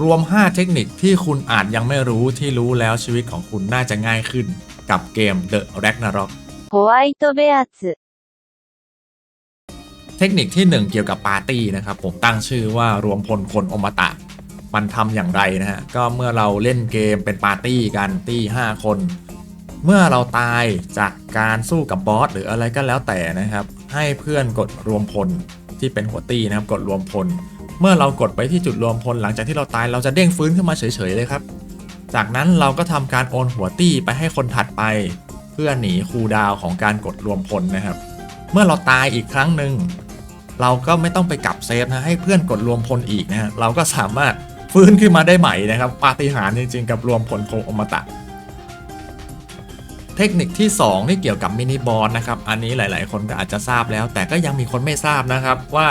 รวม 5 เทคนิคที่คุณอาจยังไม่รู้ที่รู้แล้วชีวิตของคุณน่าจะง่ายขึ้น กับเกม The Ragnarok ホワイトベアーツ เทคนิคที่ 1 เกี่ยวกับปาร์ตี้นะครับ ผมตั้งชื่อว่ารวมพลคนอมตะ มันทำอย่างไรนะฮะ ก็เมื่อเราเล่นเกมเป็นปาร์ตี้กันตี้5 คน เมื่อเราตายจากการสู้กับบอสหรืออะไรก็แล้วแต่นะครับ ให้เพื่อนกดรวมพลที่เป็นหัวตี้นะครับ กดรวมพล เมื่อเรากดไปที่จุดรวมพลหลังจากที่เราตายเราจะเด้งฟื้นขึ้นมาเฉยๆเลยครับ จากนั้นเราก็ทำการโอนหัวตี้ไปให้คนถัดไป เพื่อหนีคูดาวของการกดรวมพลนะครับ เมื่อเราตายอีกครั้งหนึ่งเราก็ไม่ต้องไปกลับเซฟนะให้เพื่อนกดรวมพลอีกนะฮะเราก็สามารถฟื้นขึ้นมาได้ใหม่นะครับปาฏิหาริย์จริงๆ กับรวมพลโคงอมตะ เทคนิคที่ 2 ที่เกี่ยวกับมินิบอสนะครับ อันนี้หลายๆ คนก็อาจจะทราบแล้ว แต่ก็ยังมีคนไม่ทราบนะครับว่า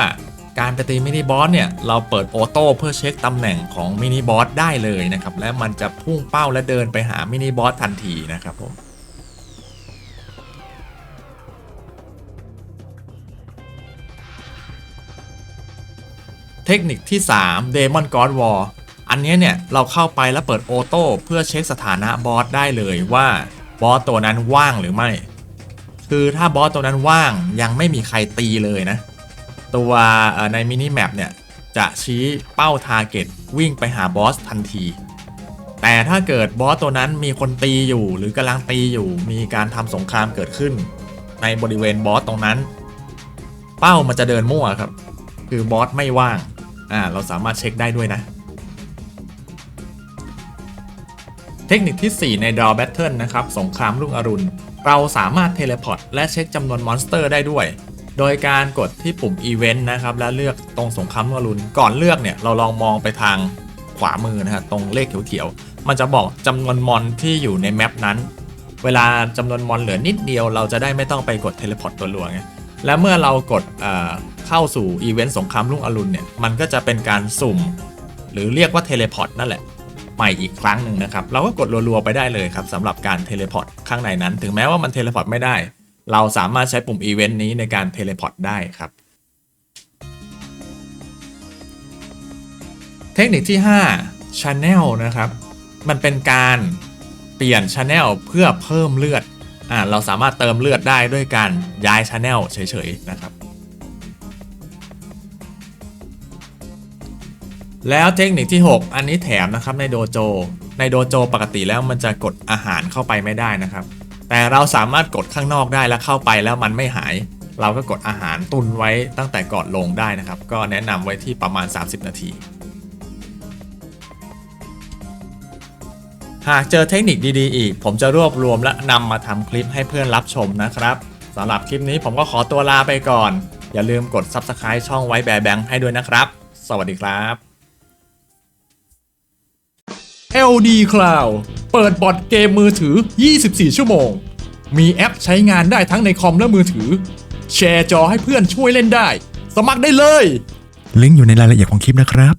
การไปตีมินิบอสเนี่ยเราเปิดออโต้เพื่อเช็คตำแหน่งของมินิบอสได้เลยนะครับและมันจะพุ่งเป้าและเดินไปหามินิบอสทันทีนะครับผมเทคนิคที่ 3 Demon God War อันนี้เนี่ยเราเข้าไปแล้วเปิดออโต้เพื่อเช็คสถานะบอสได้เลยว่าบอสตัวนั้นว่างหรือไม่ คือถ้าบอสตัวนั้นว่างยังไม่มีใครตีเลยนะ ตัวในมินิแมปเนี่ยจะชี้เป้าทาร์เก็ตวิ่งไปหาบอสทันที แต่ถ้าเกิดบอสตัวนั้นมีคนตีอยู่หรือกำลังตีอยู่ มีการทำสงครามเกิดขึ้น ในบริเวณบอสตรงนั้น เป้ามันจะเดินมั่วครับ คือบอสไม่ว่างอ่าเราสามารถเช็คได้ด้วยนะ เทคนิคที่ 4 ใน Draw Battle นะครับ สงครามรุ่งอรุณ เราสามารถเทเลพอร์ตและเช็คจำนวนมอนสเตอร์ได้ด้วย โดยการกดที่ปุ่ม Event นะครับและเลือกตรงสงครามรุ่งอรุณก่อนเลือกเนี่ยเราลองมองไปทางขวามือนะฮะตรงเลขเขียวๆมันจะบอกจำนวนมอนที่อยู่ในแมปนั้น เวลาจำนวนมอนเหลือนิดเดียวเราจะได้ไม่ต้องไปกดเทเลพอร์ตตัวลวงไงและเมื่อเรากดเเข้าสู่อีเวนต์สงครามรุ่งอรุณเนี่ยมันก็จะเป็นการสุ่ม หรือเรียกว่าเทเลพอร์ตนั่นแหละใหม่อีกครั้งหนึ่งนะครับ เราก็กดรัวๆไปได้เลยครับสำหรับการเทเลพอร์ตข้างในนั้น ถึงแม้ว่ามันเทเลพอร์ตไม่ได้ เราสามารถใช้ปุ่มอีเวนต์นี้ในการเทเลพอร์ตได้ครับ เทคนิคที่ 5 Channel นะครับ มันเป็นการเปลี่ยน Channel เพื่อเพิ่มเลือดอ่าเราสามารถเติมเลือดได้ด้วยการย้าย Channel เฉยๆนะครับ แล้วเทคนิคที่ 6 อันนี้แถมนะครับในโดโจ ในโดโจปกติแล้วมันจะกดอาหารเข้าไปไม่ได้นะครับ แต่เราสามารถกดข้างนอกได้แล้วเข้าไปแล้วมันไม่หาย เราก็กดอาหารตุนไว้ตั้งแต่ก่อนลงได้นะครับ ก็แนะนำไว้ที่ประมาณ 30 นาที หากเจอเทคนิคดีๆ อีก ผมจะรวบรวมและนำมาทำคลิปให้เพื่อนรับชมนะครับสำหรับคลิปนี้ผมก็ขอตัวลาไปก่อน อย่าลืมกด Subscribe ช่องไว้แบแบงให้ด้วยนะครับ สวัสดีครับ LD Cloud เปิดบอดเกมมือถือ 24 ชั่วโมง มีแอปใช้งานได้ทั้งในคอมและมือถือ แชร์จอให้เพื่อนช่วยเล่นได้ สมัครได้เลย ลิงก์อยู่ในรายละเอียดของคลิปนะครับ